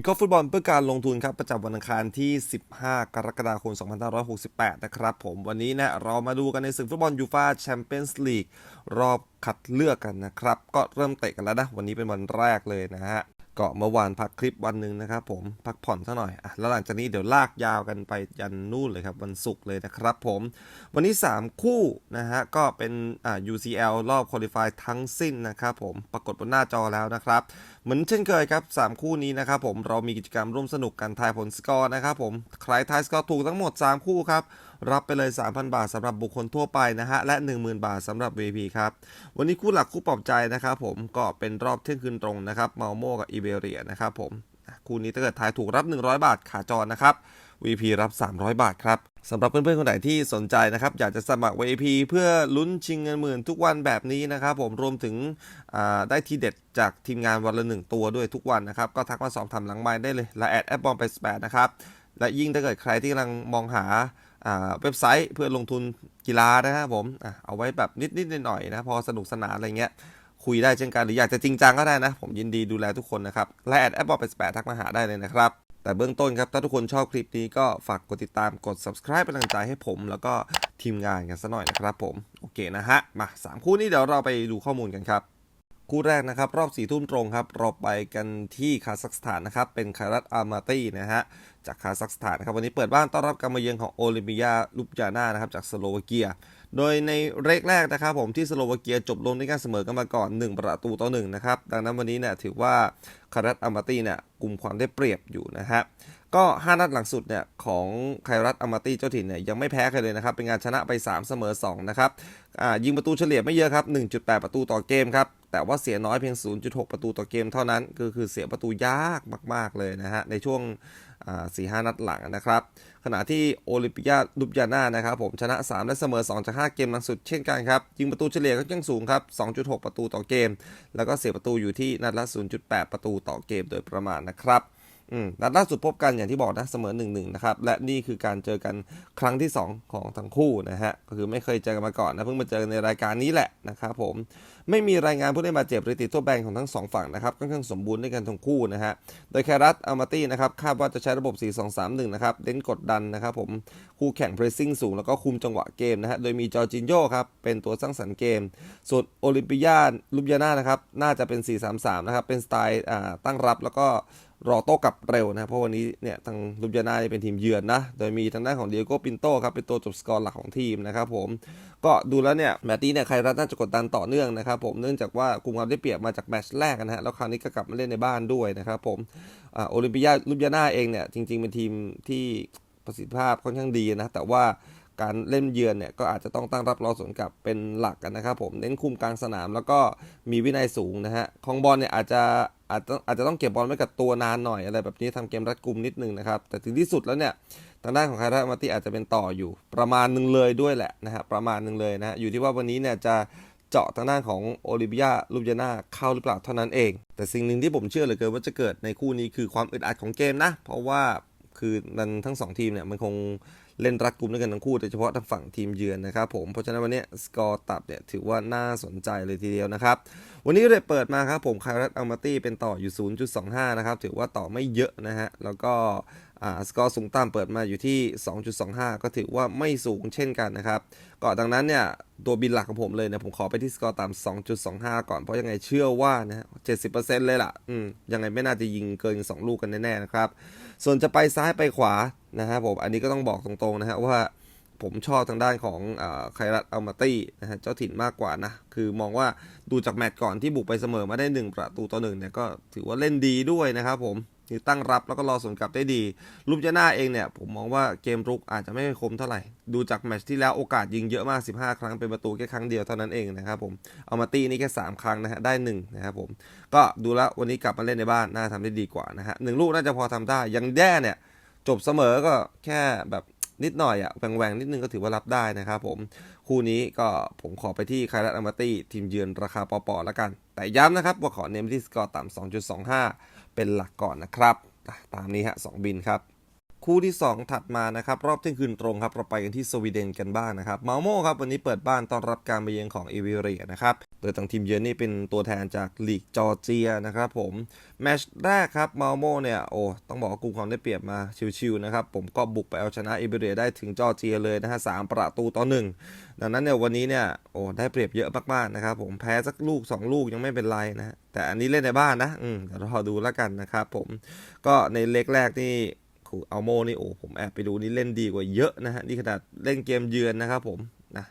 วิเคราะห์ฟุตบอลเพื่อการลงทุนครับประจำวันอังคารที่ 15 กรกฎาคม 2568 นะครับผมวันนี้นะเรามาดูกันในศึกฟุตบอลยูฟาแชมเปี้ยนส์ลีกรอบคัดเลือกกันนะครับ ก็เริ่มเตะกันแล้วนะ วันนี้เป็นวันแรกเลยนะฮะ ก็เมื่อวานพักคลิปวันหนึ่งนะครับ ผมพักผ่อนซะหน่อยอะแล้วหลังจากนี้เดี๋ยวลากยาวกันไปยันนู่นเลยครับวันศุกร์เลยนะครับผมวันนี้ 3 คู่นะฮะก็เป็นอ่า UCL รอบ Qualify ทั้งสิ้นนะครับผมปรากฏบนหน้าจอแล้วนะครับ เหมือนเช่นเคยครับ 3 คู่นี้นะครับผมเรามีกิจกรรมร่วมสนุกกันทายผลสกอร์นะครับผมใครทายสกอร์ถูกทั้งหมด 3 คู่ครับ รับไปเลย 3,000 บาทสำหรับบุคคลทั่วไปนะฮะและ 10,000 บาทสำหรับ VP ครับวันนี้คู่หลักคู่ปลอบใจนะครับผมก็เป็นรอบเที่ยงคืนตรงนะครับเมาโมกับอีเบเรียนะครับผมคู่นี้ถ้าเกิดทายถูกรับ 100 บาทขาจรนะครับ VP รับ 300 บาทครับสำหรับเพื่อนๆคนไหนที่สนใจนะครับ อยากจะสมัคร VP เพื่อลุ้นชิงเงินหมื่นทุกวันแบบนี้นะครับ ผมรวมถึงได้ทีเด็ดจากทีมงานวันละหนึ่งตัวด้วยทุกวันนะครับ ก็ทักมาสอบถามหลังไมค์ได้เลยและแอดแอปบอมไปสแปดนะครับ และยิ่งถ้าเกิดใครที่กำลังมองหา เว็บไซต์เพื่อลงทุนกีฬานะครับผมอเอาไว้แบบนิดๆหน่อยๆนะพอสนุกสนานอะไรเงี้ยคุยได้เช่นกันหรืออยากจะจริงจังก็ได้นะ ผมยินดีดูแลทุกคนนะครับและแอดแอปบอลไปสแปดทักมาหาได้เลยนะครับ แต่เบื้องต้นครับ ถ้าทุกคนชอบคลิปนี้ก็ฝากกดติดตามกด subscribe เป็นกำลังใจให้ผม แล้วก็ทีมงานกันสักหน่อยนะครับผม โอเคนะฮะ มา 3 คู่นี้เดี๋ยวเราไปดูข้อมูลกันครับ คู่แรกนะครับรอบสี่ทุ่มตรงครับเราไปกันที่คาซัคสถานนะครับเป็นคารัตอามาตี้นะฮะจากคาซัคสถานครับวันนี้เปิดบ้านต้อนรับการมาเยือนของโอลิมปิยาลุบยาน่านะครับจากสโลวาเกีย โดยในเรกแรกนะครับผมที่สโลวาเกียจบลงด้วยการเสมอกันมาก่อน 1 ประตูต่อ1นะครับดังนั้นวันนี้เนี่ยถือว่าคารัตอามาตี้เนี่ยกลุ่มความได้เปรียบอยู่นะฮะก็ 5 นัดหลังสุดเนี่ยของไครัตอามาตี้เจ้าถิ่นเนี่ยยังไม่แพ้ใครเลยนะครับเป็นการชนะไป 3 เสมอ2นะครับยิงประตูเฉลี่ยไม่เยอะครับ 1.8 ประตูต่อเกมครับ แต่ว่าเสียน้อยเพียง 0.6 ประตูต่อเกมเท่านั้น คือคือเสียประตูยากมาก ๆ เลยนะฮะ ในช่วงสี่ห้านัดหลังนะครับ ขณะที่โอลิมปิยาลุบยาน่านะครับผมชนะ 3 และเสมอ 2 จาก 5 เกมหลังสุดเช่นกันครับ ยิงประตูเฉลี่ยก็ยังสูงครับ 2.6 ประตูต่อเกม แล้วก็เสียประตูอยู่ที่นัดละ 0.8 ประตูต่อเกมโดยประมาณนะครับ นัดล่าสุดพบกันอย่างที่บอกนะเสมอ1นหนึ่งนะครับ และนี่คือการเจอกันครั้งที่ 2 ของทั้งคู่นะฮะ ก็คือไม่เคยเจอกันมาก่อนนะ เพิ่งมาเจอกันในรายการนี้แหละนะครับผม ไม่มีรายงานผู้เล่นบาดเจ็บหรือติดโทษแบนของทั้ง 2 ฝั่งนะครับค่อนข้างสมบูรณ์ด้วยกันทั้งคู่นะฮะ โดยแครัตอามาตี้นะครับคาดว่าจะใช้ระบบ 4-2-3-1 นะครับเน้นกดดันนะครับผม คู่แข่งเพรสซิ่งสูงแล้วก็คุมจังหวะเกมนะฮะ โดยมีจอร์จินโญ่ครับเป็นตัวสร้างสรรค์เกม ส่วนโอลิมปิยาลุบยาน่านะครับน่าจะเป็น 4-3-3 นะครับเป็นสไตล์อ่าตั้งรับแล้วก็ รอโต้กลับเร็วนะครับเพราะวันนี้เนี่ยทางลุบยานาเป็นทีมเยือนนะ โดยมีทางด้านของเดียโก้ปินโตครับเป็นตัวจบสกอร์หลักของทีมนะครับผมก็ดูแล้วเนี่ยแมตช์นี้เนี่ยใครรัฐน่าจะกดดันต่อเนื่องนะครับผมเนื่องจากว่ากลุ่มความได้เปรียบมาจากแมตช์แรกนะฮะแล้วคราวนี้ก็กลับมาเล่นในบ้านด้วยนะครับผมอ่าโอลิมปิยาลุบยานาเองเนี่ยจริง ๆ เป็นทีมที่ประสิทธิภาพค่อนข้างดีนะแต่ว่า การเล่นเยือนเนี่ยก็อาจจะต้องตั้งรับรอสวนกลับเป็นหลักกันนะครับผมเน้นคุมกลางสนามแล้วก็มีวินัยสูงนะฮะของบอลเนี่ยอาจจะอาจจะอาจจะต้องเก็บบอลไว้กับตัวนานหน่อยอะไรแบบนี้ทำเกมรัดกุมนิดนึงนะครับแต่ถึงที่สุดแล้วเนี่ยทางด้านของคารามาติอาจจะเป็นต่ออยู่ประมาณหนึ่งเลยด้วยแหละนะฮะประมาณหนึ่งเลยนะฮะอยู่ที่ว่าวันนี้เนี่ยจะเจาะทางด้านของโอลิมปิยาลูบยาน่าเข้าหรือเปล่าเท่านั้นเอง แต่สิ่งหนึ่งที่ผมเชื่อเหลือเกินว่าจะเกิดในคู่นี้คือความอึดอัดของเกมนะ เพราะว่าคือมันทั้งสองทีมเนี่ยมันคง เล่นรัดกลุ่มด้วยกันทั้งคู่โดยเฉพาะทางฝั่งทีมเยือนนะครับผมเพราะฉะนั้นวันนี้สกอร์ตับเนี่ยถือว่าน่าสนใจเลยทีเดียวนะครับ วันนี้เลยเปิดมาครับผมคารัตอัลมาตี้เป็นต่ออยู่ 0.25 นะครับถือว่าต่อไม่เยอะนะฮะแล้วก็ สกอร์สูงต่ำเปิดมาอยู่ที่ 2.25 ก็ถือว่าไม่สูงเช่นกันนะครับก็ดังนั้นเนี่ยตัวบินหลักของผมเลยเนี่ยผมขอไปที่สกอร์ต่ำ2.25 ก่อนเพราะยังไงเชื่อว่านะ70%เลยล่ะอืมยังไงไม่น่าจะยิงเกิน 2 ลูกกันแน่ๆนะครับส่วนจะไปซ้ายไปขวานะครับผมอันนี้ก็ต้องบอกตรงๆนะฮะว่าผมชอบทางด้านของไครัตอัลมาตี้นะฮะเจ้าถิ่นมากกว่านะ คือมองว่าดูจากแมตช์ก่อนที่บุกไปเสมอมาได้ 1 ประตูต่อหนึ่งเนี่ยก็ถือว่าเล่นดีด้วยนะครับผม คือตั้งรับแล้วก็รอสวนกลับได้ดีลูปจน่าเองเนี่ยผมมองว่าเกมรุกอาจจะไม่คมเท่าไหร่ ดูจากแมตช์ที่แล้วโอกาสยิงเยอะมาก 15 ครั้งเป็นประตูแค่ครั้งเดียวเท่านั้นเองนะครับผมเอามาตีนี่แค่ 3 ครั้งนะฮะได้1นะครับผมก็ดูแล้ววันนี้กลับมาเล่นในบ้านน่าทำได้ดีกว่านะฮะหนึ่งลูกน่าจะพอทำได้ยังแย่เนี่ยจบเสมอก็แค่แบบนิดหน่อยอะแหว่งๆนิดนึงก็ถือว่ารับได้นะครับผม คู่นี้ก็ผมขอไปที่คารัตอามาตี้ทีมเยือนราคาปอๆแล้วกัน แต่ย้ำนะครับว่าขอเน้นที่สกอร์ต่ำ2.25 เป็นหลักก่อนนะครับ ตามนี้ฮะสองบินครับ คู่ที่ 2 ถัดมานะครับรอบเที่ยงคืนตรงครับเราไปกันที่สวีเดนกันบ้างนะครับมาโมครับวันนี้เปิดบ้านต้อนรับการมาเยือนของเอเวเรียนะครับโดยทางทีมเยือนนี่เป็นตัวแทนจากลีกจอร์เจียนะครับผมแมชแรกครับมาโมเนี่ยโอ้ต้องบอกว่ากุมความได้เปรียบมาชิวๆนะครับผมก็บุกไปเอาชนะเอเวเรียได้ถึงจอร์เจียเลยนะฮะสามประตูต่อหนึ่งดังนั้นเนี่ยวันนี้เนี่ยโอ้ได้เปรียบเยอะมากๆนะครับผมแพ้สักลูก 2 ลูกยังไม่เป็นไรนะฮะแต่อันนี้เล่นในบ้านนะอืมเดี๋ยวรอดูแล้วกันนะครับผมก็ในเล็กแรกนี่ คูอัลโมนี่โอ้ผมแอบไปดูนี่เล่นดีกว่าเยอะนะฮะนี่ขนาดเล่นเกมเยือนนะครับผมนะ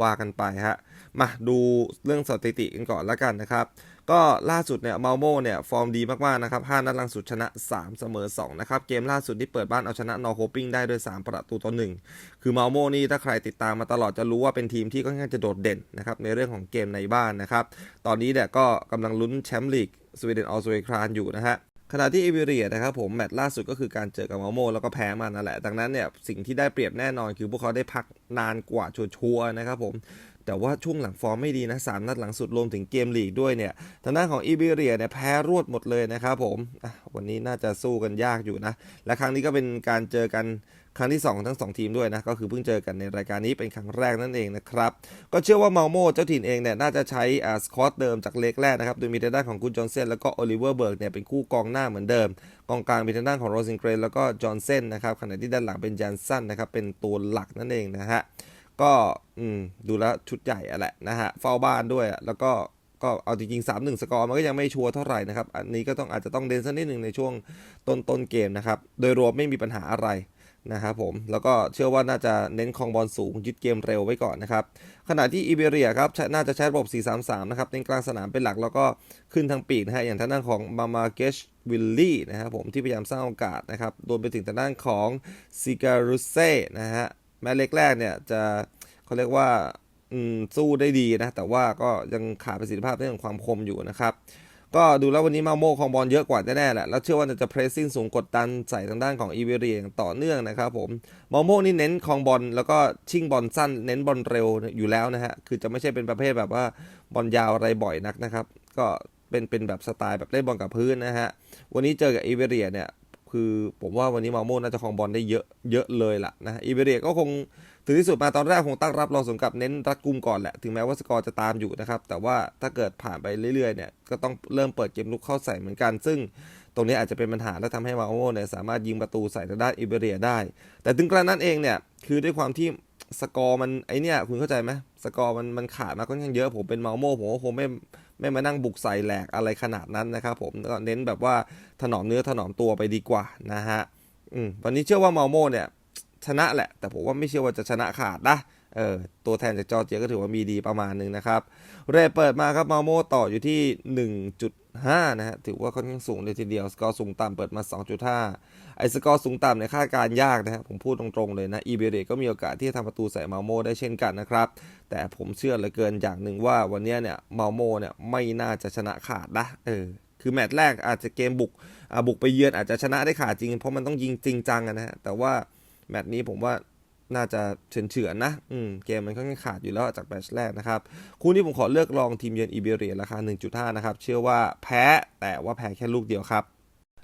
ว่ากันไปฮะมาดูเรื่องสถิติกันก่อนล้วกันนะครับ ก็ล่าสุดเนี่ยมาโมเนี่ยฟอร์มดีมากๆนะครับ5นัดหลังสุดชนะ 3 เสมอ2นะครับเกมล่าสุดที่เปิดบ้านเอาชนะนอร์โคปิ้งได้ด้วย 3 ประตูต่อ1คือมาโมนี่ถ้าใครติดตามมาตลอดจะรู้ว่าเป็นทีมที่ค่อนข้างจะโดดเด่นนะครับในเรื่องของเกมในบ้านนะครับ ตอนนี้เนี่ยก็กำลังลุ้นแชมป์ลีกสวีเดนออสเตรเลียครานอยู่นะฮะ ขณะที่เอเวเรียนะครับผมแมตช์ล่าสุดก็คือการเจอกับมาโมแล้วก็แพ้มานั่นแหละ ดังนั้นเนี่ยสิ่งที่ได้เปรียบแน่นอนคือพวกเขาได้พักนานกว่าชัวร์นะครับผม แต่ว่าช่วงหลังฟอร์มไม่ดีนะสามนัดหลังสุดรวมถึงเกมลีกด้วยเนี่ยทางด้านของอีเบเรียเนี่ยแพ้รวดหมดเลยนะครับผมวันนี้น่าจะสู้กันยากอยู่นะ และครั้งนี้ก็เป็นการเจอกันครั้งที่สองของทั้งสองทีมด้วยนะ ก็คือเพิ่งเจอกันในรายการนี้เป็นครั้งแรกนั่นเองนะครับ ก็เชื่อว่าเมาโมเจ้าถิ่นเองเนี่ย น่าจะใช้อ่าสกอตเดิมจากเล็กแรกนะครับ โดยมีทางด้านของกุนจอห์นเซนแล้วก็โอลิเวอร์เบิร์กเนี่ย เป็นคู่กองหน้าเหมือนเดิม กองกลางเป็นทางด้านของโรซินเกรนแล้วก็จอห์นเซนนะครับขณะที่ด้านหลังเป็นยันสันนะครับเป็นตัวหลักนั่นเองนะฮะ ก็อืมดูแล้วชุดใหญ่อะแหละนะฮะเฝ้าบ้านด้วยอะแล้วก็ก็เอาจริงๆ 3-1 สกอร์มันก็ยังไม่ชัวร์เท่าไหร่นะครับ อันนี้ก็ต้องอาจจะต้องเดินสักนิดหนึ่งในช่วงต้นต้นเกมนะครับ โดยรวมไม่มีปัญหาอะไรนะครับผม แล้วก็เชื่อว่าน่าจะเน้นคองบอลสูงยึดเกมเร็วไว้ก่อนนะครับ ขณะที่อิเบเรียครับ น่าจะใช้ระบบ 4-3-3 นะครับเน้นกลางสนามเป็นหลักแล้วก็ขึ้นทางปีกนะฮะอย่างทางด้านของมามาเกชวิลลี่นะครับผมที่พยายามสร้างโอกาสนะครับรวมไปถึงทางด้านของซิการุเซ่นะฮะ แม้เล็กแรกเนี่ยจะเขาเรียกว่าสู้ได้ดีนะ แต่ว่าก็ยังขาดประสิทธิภาพเรื่องของความคมอยู่นะครับ ก็ดูแล้ววันนี้มาโมของบอลเยอะกว่าแน่ๆแหละ แล้วเชื่อว่าจะเพรสซิ่งสูงกดดันใส่ทางด้านของอีเวเรียอย่างต่อเนื่องนะครับผม มาโมนี่เน้นคองบอลแล้วก็ชิงบอลสั้น เน้นบอลเร็วอยู่แล้วนะฮะ คือจะไม่ใช่เป็นประเภทแบบว่าบอลยาวอะไรบ่อยนักนะครับ ก็เป็นเป็นแบบสไตล์แบบเล่นบอลกับพื้นนะฮะ วันนี้เจอกับอีเวเรียเนี่ย คือผมว่าวันนี้มาโมน่าจะครองบอลได้เยอะเยอะเลยล่ะนะอิเบเรียก็คงถึงที่สุดมาตอนแรกคงตั้งรับรองสมกับเน้นรัดกุมก่อนแหละ ถึงแม้ว่าสกอร์จะตามอยู่นะครับ แต่ว่าถ้าเกิดผ่านไปเรื่อยๆเนี่ยก็ต้องเริ่มเปิดเกมลุกเข้าใส่เหมือนกัน ซึ่งตรงนี้อาจจะเป็นปัญหาและทำให้มาโมเนี่ยสามารถยิงประตูใส่ทางด้านอิเบเรียได้ แต่ถึงกระนั้นเองเนี่ยคือด้วยความที่ สกอร์มันไอเนี่ยคุณเข้าใจไหมสกอร์มันมันขาดมาค่อนข้างเยอะผมเป็นเมาโมผมก็คงไม่ไม่มานั่งบุกใส่แหลกอะไรขนาดนั้นนะครับผมก็เน้นแบบว่าถนอมเนื้อถนอมตัวไปดีกว่านะฮะอืมวันนี้เชื่อว่าเมาโมเนี่ยชนะแหละ แต่ผมว่าไม่เชื่อว่าจะชนะขาดนะเออตัวแทนจากจอร์เจียก็ถือว่ามีดีประมาณหนึ่งนะครับ เรเปิดมาครับเมาโมต่ออยู่ที่ 1.5นะฮะ ถือว่าค่อนข้างสูงเลยทีเดียว สกอร์สูงต่ำเปิดมา 2.5 ไอ้สกอร์สูงต่ำเนี่ยคาดการยากนะฮะ ผมพูดตรงๆเลยนะ อีเบเรก็มีโอกาสที่จะทำประตูใส่มาโมได้เช่นกันนะครับ แต่ผมเชื่อเหลือเกินอย่างหนึ่งว่าวันนี้เนี่ยมาโมเนี่ยไม่น่าจะชนะขาดนะ เออ คือแมตช์แรกอาจจะเกมบุกบุกไปเยือนอาจจะชนะได้ขาดจริง เพราะมันต้องยิงจริงจังนะฮะ แต่ว่าแมตช์นี้ผมว่า น่าจะเฉือนเฉือนๆนะ อืม เกมมันค่อนข้างขาดอยู่แล้วจากแมตช์แรกนะครับ คู่นี้ผมขอเลือกลองทีมเยือนอีเบเรียราคา 1.5 นะครับ เชื่อว่าแพ้แต่ว่าแพ้แค่ลูกเดียวครับ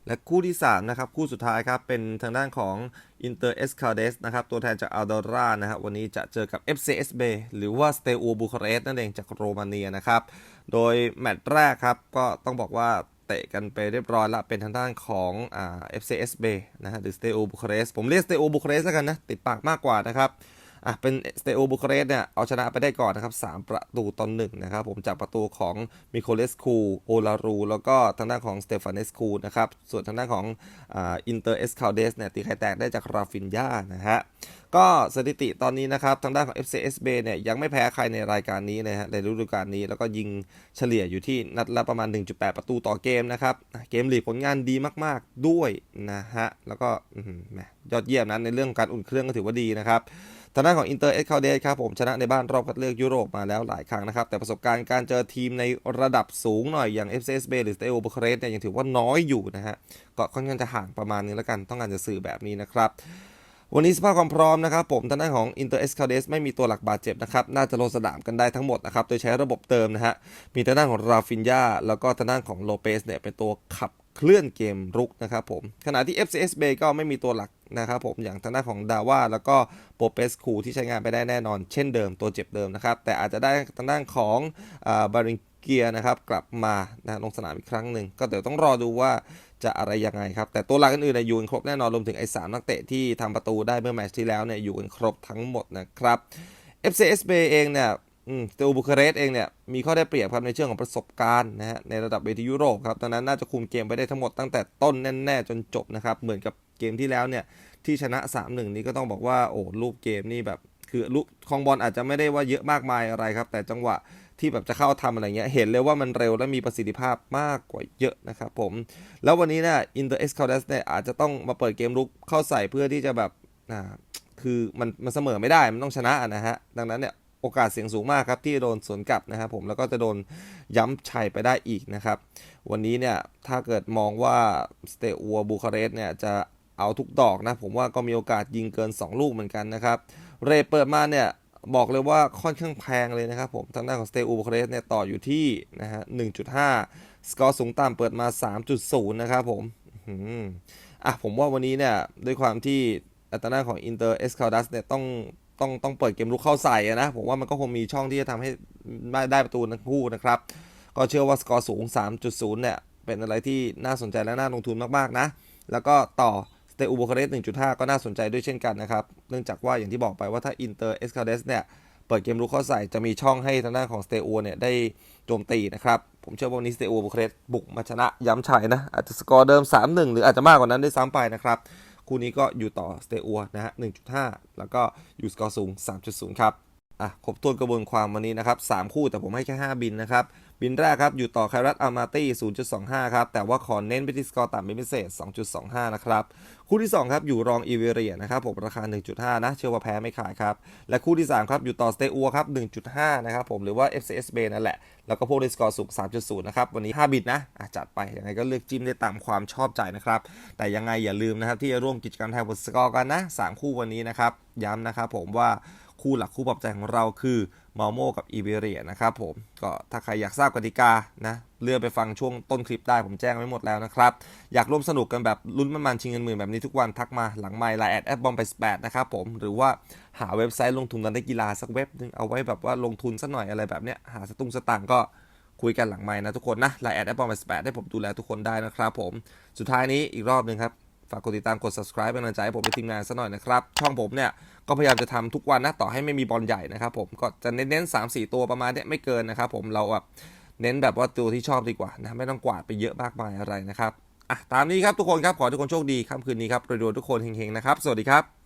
และคู่ที่ 3 นะครับ คู่สุดท้ายครับ เป็นทางด้านของ Inter e s c a d e s นะครับ ตัวแทนจากอัลดอร่านะครับ วันนี้จะเจอกับ FCSB หรือว่า s t e a u Bucharest นั่นเองจากโรมาเนียนะครับ โดยแมตช์แรกครับก็ต้องบอกว่า เตะกันไปเรียบร้อยละเป็นทางด้านของอ่า FCSB นะฮะหรือ s t e a u Bucharest ผมเรียก s t e a u Bucharest แล้วกันนะ ติดปากมากกว่านะครับ อะเป็น s t e a u Bucharest เนี่ยเอาชนะไปได้ก่อนนะครับ 3 ประตูต่อหนึ่งนะครับผมจากประตูของมิโคเลสคูโอลารู แล้วก็ทางด้านของสเตฟานเนสคูนะครับ ส่วนทางด้านของอินเตอร์เอสคาเดสเนี่ยตีไข่แตกได้จากราฟินยานะฮะก็สถิติตอนนี้นะครับ ทางด้านของ FCSB เนี่ยยังไม่แพ้ใครในรายการนี้นะฮะในฤดูกาลนี้แล้วก็ยิงเฉลี่ยอยู่ที่นัดละประมาณ 1.8 ประตูต่อเกมนะครับ เกมลีกผลงานดีมาก ๆ ด้วยนะฮะแล้วก็ยอดเยี่ยมนะในเรื่องการอุ่นเครื่องก็ถือว่าดีนะครับ ทางด้านของ Inter e x c a l d e s ครับผมชนะในบ้านรอบคัดเลือกยุโรปมาแล้วหลายครั้งนะครับ แต่ประสบการณ์การเจอทีมในระดับสูงหน่อยอย่าง FCSB หรือ Steaua Bucharest เนี่ยยังถือว่าน้อยอยู่นะฮะก็ค่อนข้างจะห่างประมาณนึงแล้วกันต้องการจะสื่อแบบนี้นะครับวันนี้สภาพความพร้อมนะครับผมทางด้านของ Inter e s c a d e s ไม่มีตัวหลักบาดเจ็บนะครับ น่าจะลงสนามกันได้ทั้งหมดนะครับ โดยใช้ระบบเติมนะฮะ มีทางด้านของราฟินยาแล้วก็ทางด้านของโลเปสเนี่ยเป็นตัวขับ เคลื่อนเกมรุกนะครับผมขณะที่ FCS Bay ก็ไม่มีตัวหลักนะครับผมอย่างทางด้านของดาว่าแล้วก็โปเปสคูที่ใช้งานไปได้แน่นอน เช่นเดิมตัวเจ็บเดิมนะครับ แต่อาจจะได้ทางด้านของบาริงเกียนะครับกลับมานะลงสนามอีกครั้งหนึ่งก็เดี๋ยวต้องรอดูว่าจะอะไรยังไงครับ แต่ตัวหลักอื่นๆอยู่กันครบแน่นอนรวมถึงไอ้สามนักเตะที่ทำประตูได้เมื่อแมตช์ที่แล้วเนี่ยอยู่กันครบทั้งหมดนะครับ FCS Bay เองเนี่ย สเตลบูคาเรสเองเนี่ยมีข้อได้เปรียบครับในเชิงของประสบการณ์นะฮะในระดับเวทียุโรปครับดังนั้นน่าจะคุมเกมไปได้ทั้งหมดตั้งแต่ต้นแน่ๆจนจบนะครับเหมือนกับเกมที่แล้วเนี่ยที่ชนะ 3-1 นี้ก็ต้องบอกว่าโอ้รูปเกมนี่แบบคือลูกคองบอลอาจจะไม่ได้ว่าเยอะมากมายอะไรครับ แต่จังหวะที่แบบจะเข้าทำอะไรเงี้ยเห็นเลยว่ามันเร็วและมีประสิทธิภาพมากกว่าเยอะนะครับผม แล้ววันนี้เนี่ยอินเตอร์เอ็กซ์คาร์ดสเนี่ยอาจจะต้องมาเปิดเกมลุกเข้าใส่เพื่อที่จะแบบอ่าคือมันมันเสมอไม่ได้มันต้องชนะนะฮะดังนั้นเนี่ย โอกาสเสี่ยงสูงมากครับที่โดนสวนกลับนะครับผมแล้วก็จะโดนย้ำชัยไปได้อีกนะครับ วันนี้เนี่ยถ้าเกิดมองว่าสเตอัวบูคาเรสเนี่ยจะเอาทุกดอกนะผมว่าก็มีโอกาสยิงเกิน 2 ลูกเหมือนกันนะครับ เรเปิดมาเนี่ยบอกเลยว่าค่อนข้างแพงเลยนะครับผมทางด้านของสเตอูบูคาเรสเนี่ยต่ออยู่ที่นะฮะ1.5 สกอร์สูงต่ำเปิดมา 3.0 นะครับผมอะผมว่าวันนี้เนี่ยด้วยความที่อัตราของอินเตอร์เอสคาดัสเนี่ยต้อง ต้องต้องเปิดเกมลุกเข้าใส่อะนะ ผมว่ามันก็คงมีช่องที่จะทำให้ได้ได้ประตูทั้งคู่นะครับ ก็เชื่อว่าสกอร์สูง 3.0 เนี่ย เป็นอะไรที่น่าสนใจและน่าลงทุนมาก ๆ นะ แล้วก็ต่อสเตอูโบคาเรส1.5 ก็น่าสนใจด้วยเช่นกันนะครับ เนื่องจากว่าอย่างที่บอกไปว่าถ้าอินเตอร์เอสคาเดสเนี่ยเปิดเกมลุกเข้าใส่จะมีช่องให้ทางด้านของสเตอูเนี่ยได้โจมตีนะครับ ผมเชื่อว่าวันนี้สเตอูโบคาเรสบุกมาชนะย้ำชัยนะอาจจะสกอร์เดิม 3-1 หรืออาจจะมากกว่านั้นด้วยซ้ำไปนะครับ คู่นี้ก็อยู่ต่อสเตอูนะฮะ1.5 แล้วก็อยู่สกอร์สูง 3.0 ครับ อะครบถ้วนกระบวนความวันนี้นะครับ3คู่แต่ผมให้แค่ 5 บินนะครับ บินแรกครับ อยู่ต่อไครัตอามาตี้ 0.25 ครับ แต่ว่าขอเน้นไปที่สกอร์ต่ำเป็นพิเศษ 2.25 นะครับ คู่ที่ 2 ครับ อยู่รองอีเวเรียนะครับผมราคา 1.5 นะ เชื่อว่าแพ้ไม่ขายครับ และคู่ที่ 3 ครับ อยู่ต่อสเตอัวครับ 1.5 นะครับผมหรือว่า FCS b นั่นแหละ แล้วก็พวกด้สกอร์สูง 3.0 นะครับ วันนี้ 5 บินนะะจัดไปยังไงก็เลือกจิ้มได้ตามความชอบใจนะครับแต่ยังไงอย่าลืมนะครับที่จะร่วมกิจกรรมทายผลสกอร์กันนะ3คู่วันนี้นะครับย้ำนะครับผมว่า คู่หลักคู่ปรับใจของเราคือมาโมกับอีเบเรียนะครับผมก็ถ้าใครอยากทราบกติกานะเลื่อนไปฟังช่วงต้นคลิปได้ผมแจ้งไว้หมดแล้วนะครับ อยากร่วมสนุกกันแบบลุ้นมันๆชิงเงินหมื่นแบบนี้ทุกวันทักมาหลังไมล์ไลน์แอดแอดบอมไปสแปดนะครับผมหรือว่าหาเว็บไซต์ลงทุนกันได้กีฬาสักเว็บนึงเอาไว้แบบว่าลงทุนสักหน่อยอะไรแบบเนี้ยหาสตุ้งสตางก็คุยกันหลังไมล์นะทุกคนนะไลน์แอดแอดบอมไปสแปดให้ผมดูแลทุกคนได้นะครับผมสุดท้ายนี้อีกรอบหนึ่งครับ ฝากกดติดตามกด subscribe เป็นกำลังใจให้ผมและทีมงานซะหน่อยนะครับ ช่องผมเนี่ย ก็พยายามจะทำทุกวันนะ ต่อให้ไม่มีบอลใหญ่นะครับผม ก็จะเน้นๆสามสี่ตัวประมาณเนี้ยไม่เกินนะครับผม เราแบบเน้นแบบว่าตัวที่ชอบดีกว่านะ ไม่ต้องกวาดไปเยอะมากมายอะไรนะครับ อะ ตามนี้ครับทุกคนครับ ขอทุกคนโชคดีค่ำคืนนี้ครับรวยๆทุกคนเฮงๆนะครับ สวัสดีครับ